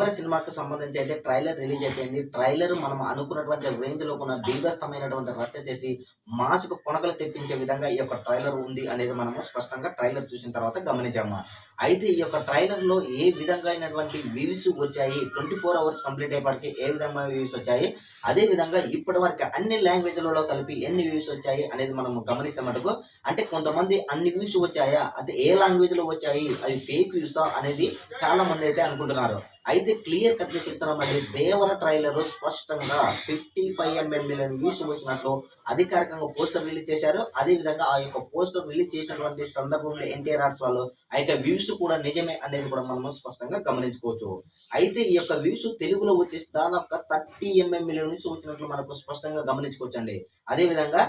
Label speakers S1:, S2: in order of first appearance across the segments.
S1: దేవర సినిమాకు సంబంధించి అయితే ట్రైలర్ రిలీజ్ అయిపోయింది. ట్రైలర్ మనం అనుకున్నటువంటి రేంజ్లో ఉన్న బీభస్తమైనటువంటి రచ్చ చేసి మాసుకు పొనకలు తెప్పించే విధంగా ఈ యొక్క ట్రైలర్ ఉంది అనేది మనము స్పష్టంగా ట్రైలర్ చూసిన తర్వాత గమనించాము. అయితే ఈ యొక్క ట్రైలర్లో ఏ విధంగా అయినటువంటి వ్యూస్ వచ్చాయి? ట్వంటీ ఫోర్ అవర్స్ కంప్లీట్ అయ్యేపటికి ఏ విధంగా వ్యూస్ వచ్చాయి? అదే విధంగా ఇప్పటి వరకు అన్ని లాంగ్వేజ్లలో కలిపి ఎన్ని వ్యూస్ వచ్చాయి అనేది మనం గమనిస్తే మటుకు అంటే కొంతమంది అన్ని వ్యూస్ వచ్చాయా? అది ఏ లాంగ్వేజ్లో వచ్చాయి? అది ఫేక్ వ్యూసా అనేది చాలా మంది అయితే అనుకుంటున్నారు. అయితే క్లియర్ కట్గా చెప్తున్నామండి దేవర ట్రైలర్ స్పష్టంగా fifty five MM million views వచ్చినట్లు అధికారికంగా పోస్టర్ రిలీజ్ చేశారు. అదే విధంగా ఆ యొక్క పోస్టర్ రిలీజ్ చేసినటువంటి సందర్భంలో ఎన్టీఆర్ ఆర్ట్స్ వాళ్ళు ఆ యొక్క వ్యూస్ కూడా నిజమే అనేది కూడా మనం స్పష్టంగా గమనించుకోవచ్చు. అయితే ఈ యొక్క వ్యూస్ తెలుగులో వచ్చేసి దాదాపు థర్టీ ఎంఎం మిలియన్ వ్యూస్ వచ్చినట్లు మనకు స్పష్టంగా గమనించుకోవచ్చు అండి అదే విధంగా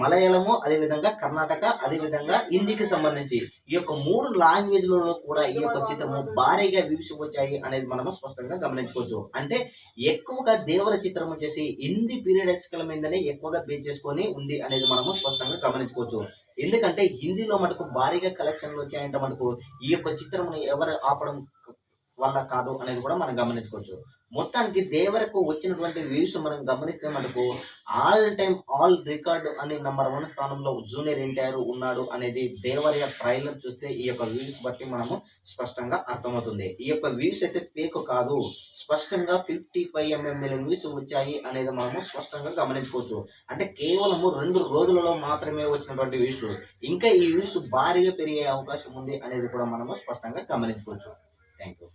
S1: మలయాళము అదే విధంగా కర్ణాటక అదే విధంగా హిందీకి సంబంధించి ఈ యొక్క మూడు లాంగ్వేజ్లలో కూడా ఈ యొక్క చిత్రము భారీగా వ్యూస్ వచ్చాయి అనేది మనము స్పష్టంగా గమనించుకోవచ్చు. అంటే ఎక్కువగా దేవర చిత్రం వచ్చేసి హిందీ పీరియడ్స్కల మీదనే ఎక్కువగా బేస్ చేసుకొని ఉంది అనేది మనము స్పష్టంగా గమనించుకోవచ్చు. ఎందుకంటే హిందీలో మటుకు భారీగా కలెక్షన్లు వచ్చాయంటే మనకు ఈ యొక్క చిత్రమును ఎవరు ఆపడం వల్ల కాదు అనేది కూడా మనం గమనించుకోవచ్చు. మొత్తానికి దేవరకు వచ్చినటువంటి వ్యూస్ మనం గమనిస్తే మనకు ఆల్ టైమ్ ఆల్ రికార్డు అనే నెంబర్ వన్ స్థానంలో జూనియర్ ఎన్టీఆర్ ఉన్నాడు అనేది దేవర్ యొక్క ట్రైలర్ చూస్తే ఈ యొక్క వ్యూస్ బట్టి మనము స్పష్టంగా అర్థమవుతుంది. ఈ యొక్క వ్యూస్ అయితే పేక్ కాదు. స్పష్టంగా fifty five MM million views వచ్చాయి అనేది మనము స్పష్టంగా గమనించుకోవచ్చు. అంటే కేవలము రెండు రోజులలో మాత్రమే వచ్చినటువంటి వ్యూస్ ఇంకా ఈ వ్యూస్ భారీగా పెరిగే అవకాశం ఉంది అనేది కూడా మనము స్పష్టంగా గమనించుకోవచ్చు. Thank you